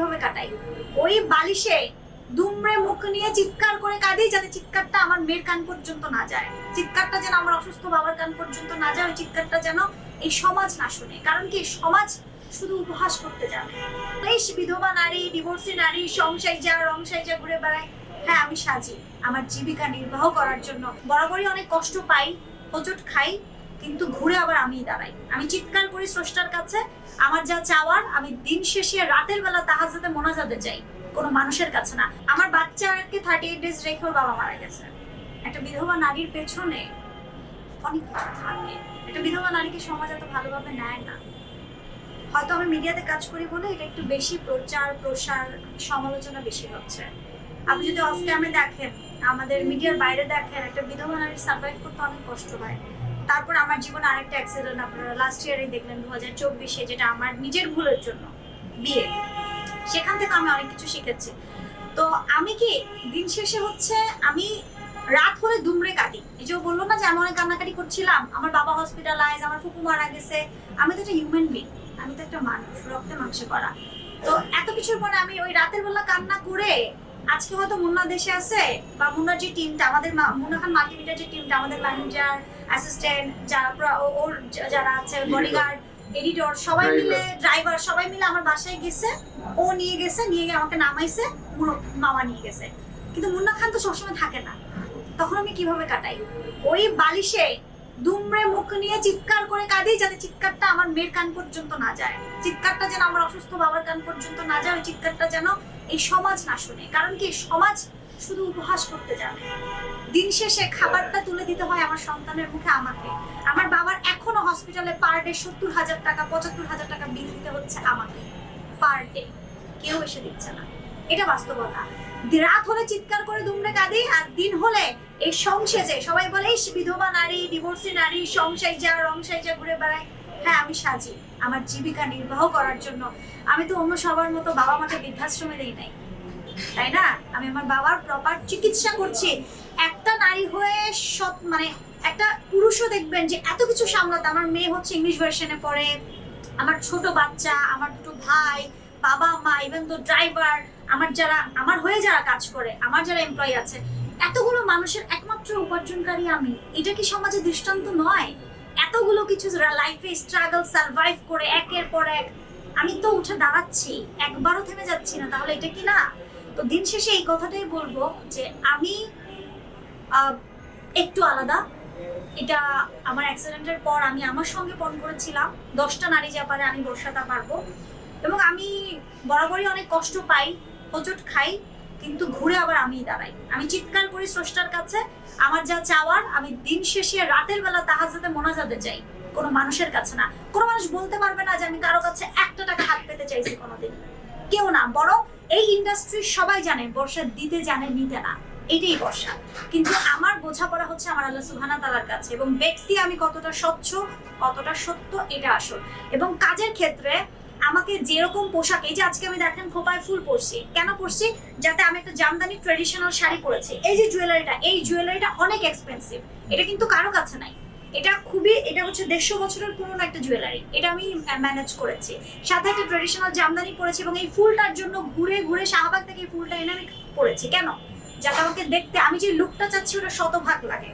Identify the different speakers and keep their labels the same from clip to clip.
Speaker 1: কীভাবে কাটাই? ওই বালিশে দুমড়ে মুখ নিয়ে চিৎকার করে কাঁদি যাতে চিৎকারটা আমার মেয়ের কান পর্যন্ত না যায়। চিৎকারটা যেন আমার অসুস্থ বাবার কান পর্যন্ত না যায়, ওই চিৎকারটা যেন এই সমাজ না শুনে। কারণ কি, সমাজ শুধু উপহাস করতে জানে। এই বিধবা নারী ডিভোর্সি নারী সংসাই যা রংসাই যা ঘুরে বেড়ায়। হ্যাঁ আমি সাজি। আমার জীবিকা নির্বাহ করার জন্য। বরাবরই অনেক কষ্ট পাই, হোঁচট খাই। কিন্তু ঘুরে আবার আমি দাঁড়াই। আমি চিৎকার করি স্রষ্টার কাছে, আমার যা চাওয়ার আমি দিন শেষে রাতের বেলা তাহাজাতে মোনাজাতে যাই, কোনো মানুষের কাছে না। আমার বাচ্চাকে থার্টি এইট ডেজ রেখে বাবা মারা গেছে। একটা বিধবা নারীর পেছনে অনেক কিছু থাকে। একটা বিধবা নারীকে সমাজ এত ভালোভাবে নেয় না। হয়তো আমি মিডিয়াতে কাজ করি বলে এটা একটু বেশি প্রচার, প্রসার, সমালোচনা বেশি হচ্ছে। আপনি যদি অফ ক্যামে দেখেন, আমাদের মিডিয়ার বাইরে দেখেন, একটা বিধবা নারীর সার্ভাইভ করতে অনেক কষ্ট হয়। তারপর আমার জীবনে আরেকটা অ্যাক্সিডেন্ট আপনারা লাস্ট ইয়ারে দেখলেন দু হাজার চব্বিশে, যেটা আমার নিজের ভুলের জন্য বিয়ে। সেখান থেকে আমি অনেক কিছু শিখেছি। তো আমি কি দিন শেষে হচ্ছে আমি রাত হলে দুমড়ে কাটি। এই যে বলল না যে আমি অনেক কান্নাকাটি করছিলাম, আমার বাবা হসপিটালাইজ আমার ফুপু মারা গেছে, আমি তো একটা হিউম্যান বিং আমি তো একটা মানুষ, রক্তে মাংসে করা। তো এত কিছুর পরে আমি ওই রাতের বেলা কান্না করে আজকে হয়তো মুন্না দেশে আছে, বা মুন্নার যে টিমটা আমাদের মুন্না খান মাল্টিমিডিয়ার যে টিমটা আমাদের ম্যানেজার অ্যাসিস্ট্যান্ট যারা ওর যারা আছে বডিগার্ড এডিটর সবাই মিলে ড্রাইভার সবাই মিলে আমার বাসায় গেছে। ও নিয়ে গেছে নিয়ে গিয়ে আমাকে নামাইছে মামা নিয়ে গেছে। কিন্তু মুন্না খান তো সবসময় থাকে না। তখন আমি কীভাবে কাটাই? ওই বালিশে দুমড়ে মুখ নিয়ে চিৎকার করে কাঁদি যাতে চিৎকারটা আমার মেয়ের কান পর্যন্ত না যায়। চিৎকারটা যেন আমার অসুস্থ বাবার কান পর্যন্ত না যায় ওই চিৎকারটা যেন এই সমাজ না শুনে। কারণ কি সমাজ শুধু উপহাস করতে জানে দিন শেষে খাবারটা তুলে দিতে হয় আমার সন্তানের মুখে আমাকে। আমার বাবার এখনও হসপিটালে পার ডে সত্তর হাজার টাকা পঁচাত্তর হাজার টাকা বিল দিতে হচ্ছে আমাকে। পার ডে কেউ এসে দিচ্ছে না। এটা বাস্তবতা। রাত হলে চিৎকার করে দুমড়ে কাঁদি আর দিন হলে এই সংসেজে সবাই বলে "ইস, বিধবা নারী ডিভোর্সি নারী সংসাই যা রংসাই যা ঘুরে বেড়ায়। হ্যাঁ আমি সাজি। আমার জীবিকা নির্বাহ করার জন্য। আমি তো অন্য সবার মতো বাবা মাকে বৃদ্ধাশ্রমে দিই নাই। তাই না? আমি আমার বাবার প্রপার চিকিৎসা করছি। একটা নারী হয়ে সৎ মানে একটা পুরুষও দেখবেন যে এত কিছু সামলাতে, আমার মেয়ে হচ্ছে ইংলিশ ভার্সনে পড়ে, আমার ছোট বাচ্চা, আমার দুটো ভাই, বাবা, মা ইভেন তো ড্রাইভার আমার যারা, আমার হয়ে যারা কাজ করে, আমার যারা এমপ্লয়ি আছে, এতগুলো মানুষের একমাত্র উপার্জনকারী আমি। এটা কি সমাজে দৃষ্টান্ত নয়? এতগুলো কিছু লাইফে স্ট্রাগল সার্ভাইভ করে, একের পর এক, আমি তো উঠে দাঁড়াচ্ছি, একবারও থেমে যাচ্ছি না, তাহলে এটা কি না? তো দিন শেষে এই কথাটাই বলব যে আমি একটু আলাদা। এটা আমার অ্যাক্সিডেন্টের পর আমি আমার সঙ্গে পণ করেছিলাম। দশটা নারী যা পারে আমি বসাতে পারব। এবং আমি বরাবরই অনেক কষ্ট পাই, হোঁচট খাই, কিন্তু ঘুরে আবার আমিই দাঁড়াই। আমি চিৎকার করি স্রষ্টার কাছে, আমার যা চাওয়ার, আমি দিন শেষে রাতের বেলা তাহাজাতে মোনাজাতে যাই। কোনো মানুষের কাছে না। কোনো মানুষ বলতে পারবে না যে আমি কারও কাছে একটা টাকা হাত পেতে চাইছি কোনোদিন। কেউ না, বরং এই ইন্ডাস্ট্রির সবাই জানে, বর্ষা দিতে জানে, নিতে না। এটাই বর্ষা। কিন্তু আমার বোঝাপড়া হচ্ছে আমার আল্লাহ সুবহানা তালার কাছে এবং ব্যক্তি আমি কতটা স্বচ্ছ, কতটা সত্য, এটা আসল। এবং কাজের ক্ষেত্রে আমাকে যেরকম পোশাক, এই যে আজকে আমি দেখেন খোপায় ফুল পরছি। কেন পরছি? যাতে আমি একটা জামদানি ট্রেডিশনাল শাড়ি পরেছি। এই যে জুয়েলারিটা এই জুয়েলারিটা অনেক এক্সপেন্সিভ এটা কিন্তু কারও কাছে নাই। এটা খুবই, এটা হচ্ছে দেড়শো বছরের পুরনো একটা জুয়েলারি এটা আমি ম্যানেজ করেছি। সাথে একটা ট্রেডিশনাল জামদানি পরেছি এবং এই ফুলটার জন্য ঘুরে ঘুরে শাহবাগ থেকে এই ফুলটা এনে আমি পরেছি। কেন? যাতে আমাকে দেখতে, আমি যে লুকটা চাচ্ছি ওটা শতভাগ লাগে।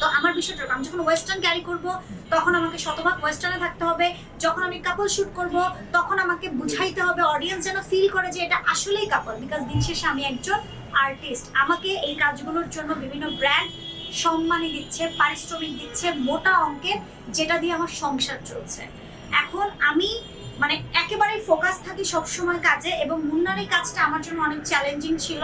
Speaker 1: তো আমার বিষয়টা আমি যখন ওয়েস্টার্ন ক্যারি করব, তখন আমাকে শতভাগ ওয়েস্টার্নে থাকতে হবে। যখন আমি কাপল শুট করব, তখন আমাকে বুঝাইতে হবে অডিয়েন্স যেন ফিল করে যে এটা আসলেই কাপল বিকজ দিন শেষে আমি একজন আর্টিস্ট আমাকে এই কাজগুলোর জন্য বিভিন্ন ব্র্যান্ড সম্মানী দিচ্ছে, পারিশ্রমিক দিচ্ছে, মোটা অঙ্কের, যেটা দিয়ে আমার সংসার চলছে। এখন আমি মানে একেবারেই ফোকাস থাকি সবসময় কাজে এবং মুন্নার এই কাজটা আমার জন্য অনেক চ্যালেঞ্জিং ছিল।